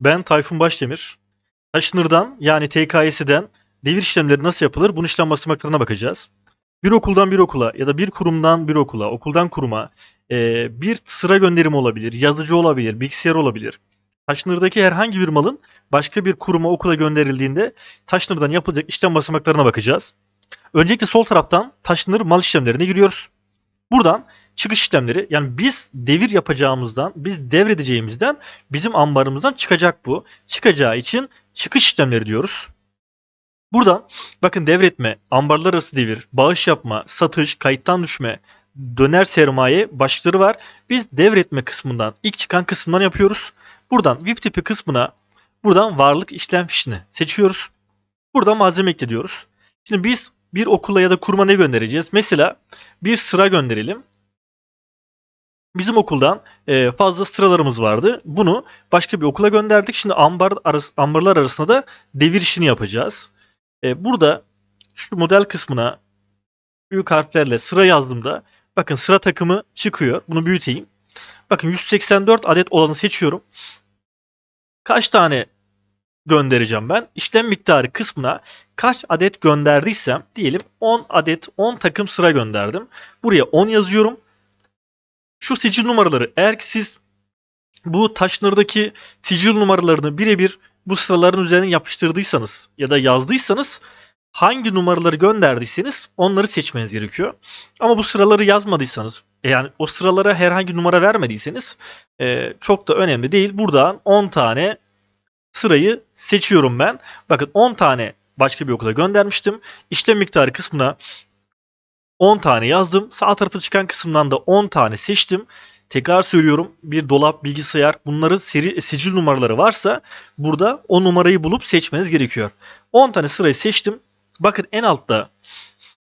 Ben Tayfun Başdemir. Taşınır'dan yani TKS'den devir işlemleri nasıl yapılır? Bunun işlem basamaklarına bakacağız. Bir okuldan bir okula ya da bir kurumdan bir okula, okuldan kuruma e, bir sıra gönderimi olabilir, yazıcı olabilir, bilgisayar olabilir. Taşınır'daki herhangi bir malın başka bir kuruma, okula gönderildiğinde Taşınır'dan yapılacak işlem basamaklarına bakacağız. Öncelikle sol taraftan Taşınır mal işlemlerine giriyoruz. Buradan çıkış işlemleri yani biz devir yapacağımızdan, biz devredeceğimizden bizim ambarımızdan çıkacak bu. Çıkacağı için çıkış işlemleri diyoruz. Buradan bakın devretme, ambarlar arası devir, bağış yapma, satış, kayıttan düşme, döner sermaye başlıkları var. Biz devretme kısmından, ilk çıkan kısmından yapıyoruz. Buradan VIP tipi kısmına buradan varlık işlem fişini seçiyoruz. Buradan malzeme ekle diyoruz. Şimdi biz bir okula ya da kuruma ne göndereceğiz? Mesela bir sıra gönderelim. Bizim okuldan e, fazla sıralarımız vardı. Bunu başka bir okula gönderdik. Şimdi ambar arası, ambarlar arasında da devir işini yapacağız. E, burada şu model kısmına büyük harflerle sıra yazdığımda bakın sıra takımı çıkıyor. Bunu büyüteyim. Bakın 184 adet olanı seçiyorum. Kaç tane göndereceğim ben? İşlem miktarı kısmına kaç adet gönderdiysem diyelim 10 adet 10 takım sıra gönderdim. Buraya 10 yazıyorum. Şu sicil numaraları eğer ki siz bu taşnırdaki sicil numaralarını birebir bu sıraların üzerine yapıştırdıysanız ya da yazdıysanız hangi numaraları gönderdiyseniz onları seçmeniz gerekiyor. Ama bu sıraları yazmadıysanız yani o sıralara herhangi numara vermediyseniz e, çok da önemli değil. Buradan 10 tane sırayı seçiyorum ben. Bakın 10 tane başka bir okula göndermiştim. İşlem miktarı kısmına 10 tane yazdım. Sağ tarafta çıkan kısımdan da 10 tane seçtim. Tekrar söylüyorum bir dolap, bilgisayar bunların seri, sicil numaraları varsa burada o numarayı bulup seçmeniz gerekiyor. 10 tane sırayı seçtim. Bakın en altta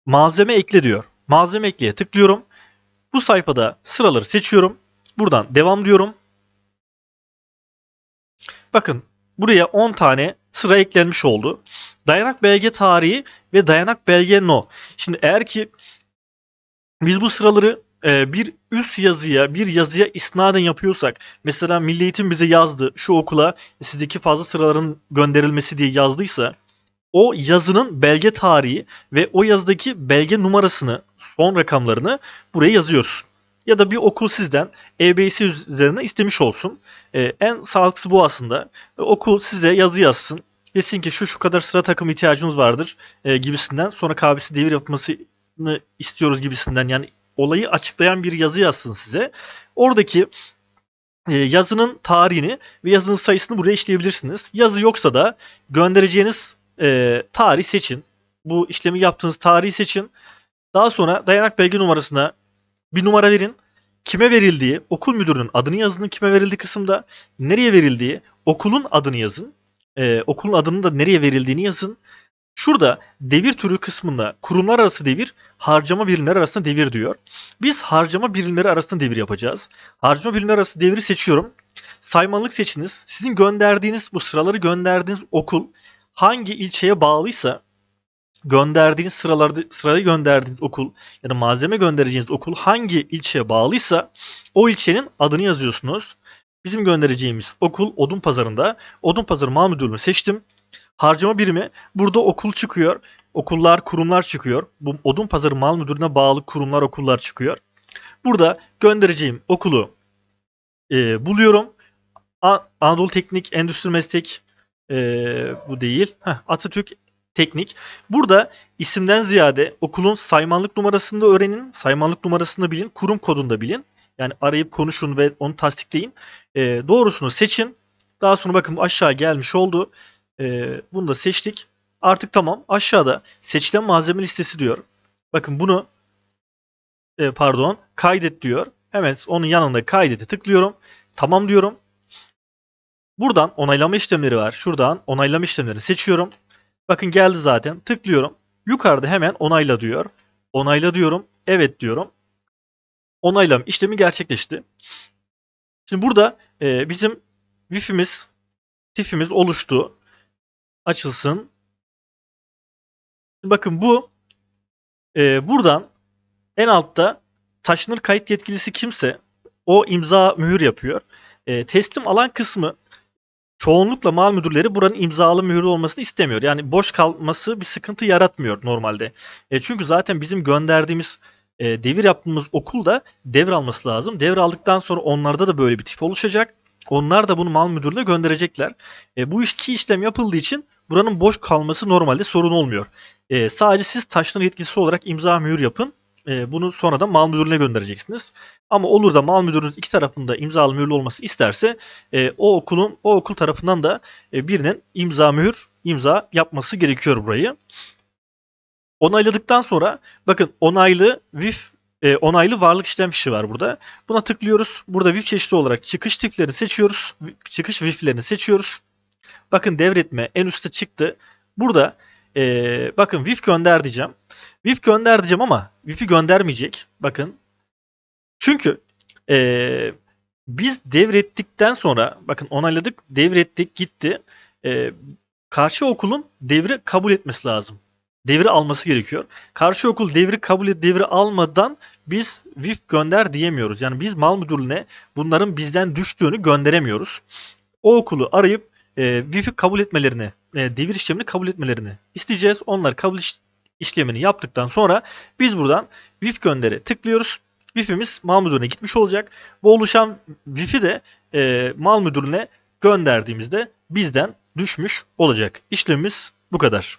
malzeme ekle diyor. Malzeme ekleye tıklıyorum. Bu sayfada sıraları seçiyorum. Buradan devam diyorum. Bakın buraya 10 tane sıra eklenmiş oldu. Dayanak belge tarihi ve dayanak belge no. Şimdi eğer ki biz bu sıraları e, bir üst yazıya, bir yazıya isnaden yapıyorsak, mesela Milli Eğitim bize yazdı, şu okula sizdeki fazla sıraların gönderilmesi diye yazdıysa, o yazının belge tarihi ve o yazıdaki belge numarasını, son rakamlarını buraya yazıyoruz. Ya da bir okul sizden EBS üzerine istemiş olsun. E, en sağlıklısı bu aslında. E, okul size yazı yazsın. Desin ki şu şu kadar sıra takım ihtiyacımız vardır e, gibisinden. Sonra KB'si devir yapmasını istiyoruz gibisinden. Yani olayı açıklayan bir yazı yazsın size. Oradaki e, yazının tarihini ve yazının sayısını buraya işleyebilirsiniz. Yazı yoksa da göndereceğiniz e, tarih seçin. Bu işlemi yaptığınız tarihi seçin. Daha sonra dayanak belge numarasına bir numara verin. Kime verildiği, okul müdürünün adını yazın kime verildiği kısımda, nereye verildiği, okulun adını yazın. Ee, okulun adının da nereye verildiğini yazın. Şurada devir türü kısmında kurumlar arası devir, harcama birimleri arasında devir diyor. Biz harcama birimleri arasında devir yapacağız. Harcama birimleri arası devri seçiyorum. Saymalık seçiniz. Sizin gönderdiğiniz bu sıraları gönderdiğiniz okul hangi ilçeye bağlıysa gönderdiğiniz sıralarda sırayı gönderdiğiniz okul ya da malzeme göndereceğiniz okul hangi ilçeye bağlıysa o ilçenin adını yazıyorsunuz. Bizim göndereceğimiz okul Odun Pazarı'nda. Odun Pazarı Mal Müdürlüğü'nü seçtim. Harcama birimi burada okul çıkıyor. Okullar, kurumlar çıkıyor. Bu Odun Pazarı Mal Müdürlüğü'ne bağlı kurumlar, okullar çıkıyor. Burada göndereceğim okulu e, buluyorum. A- Anadolu Teknik Endüstri Meslek e, bu değil. Heh, Atatürk Teknik. Burada isimden ziyade okulun saymanlık numarasını da öğrenin. Saymanlık numarasını bilin. Kurum kodunu da bilin. Yani arayıp konuşun ve onu tasdikleyin. E, doğrusunu seçin. Daha sonra bakın aşağı gelmiş oldu. E, bunu da seçtik. Artık tamam. Aşağıda seçilen malzeme listesi diyor. Bakın bunu e, pardon kaydet diyor. Hemen onun yanında kaydete tıklıyorum. Tamam diyorum. Buradan onaylama işlemleri var. Şuradan onaylama işlemlerini seçiyorum. Bakın geldi zaten. Tıklıyorum. Yukarıda hemen onayla diyor. Onayla diyorum. Evet diyorum. Onaylam işlemi gerçekleşti. Şimdi burada e, bizim Wi-Fi'miz, TIF'imiz oluştu. Açılsın. Bakın bu e, buradan en altta taşınır kayıt yetkilisi kimse o imza mühür yapıyor. E, teslim alan kısmı çoğunlukla mal müdürleri buranın imzalı mühürü olmasını istemiyor. Yani boş kalması bir sıkıntı yaratmıyor normalde. E, çünkü zaten bizim gönderdiğimiz e, devir yaptığımız okulda devralması lazım. Devraldıktan sonra onlarda da böyle bir tip oluşacak. Onlar da bunu mal müdürlüğüne gönderecekler. E, bu iki işlem yapıldığı için buranın boş kalması normalde sorun olmuyor. E, sadece siz taşların yetkilisi olarak imza mühür yapın. E, bunu sonradan mal müdürlüğüne göndereceksiniz. Ama olur da mal müdürünüz iki tarafında imzalı mühürlü olması isterse e, o okulun o okul tarafından da e, birinin imza mühür imza yapması gerekiyor burayı. Onayladıktan sonra bakın onaylı VIF onaylı varlık işlem fişi var burada. Buna tıklıyoruz. Burada VIF çeşidi olarak çıkış tiplerini seçiyoruz. Çıkış VIF'lerini seçiyoruz. Bakın devretme en üstte çıktı. Burada e, bakın VIF gönder diyeceğim. VIF gönder diyeceğim ama VIF'i göndermeyecek. Bakın. Çünkü e, biz devrettikten sonra bakın onayladık devrettik gitti. E, karşı okulun devri kabul etmesi lazım. Devri alması gerekiyor. Karşı okul devri kabul et, devri almadan biz VIF gönder diyemiyoruz. Yani biz mal müdürlüğüne bunların bizden düştüğünü gönderemiyoruz. O okulu arayıp e, VIF'i kabul etmelerini, e, devir işlemini kabul etmelerini isteyeceğiz. Onlar kabul iş- işlemini yaptıktan sonra biz buradan VIF gönderi tıklıyoruz. VIF'imiz mal müdürüne gitmiş olacak. Bu oluşan VIF'i de e, mal müdürüne gönderdiğimizde bizden düşmüş olacak. İşlemimiz bu kadar.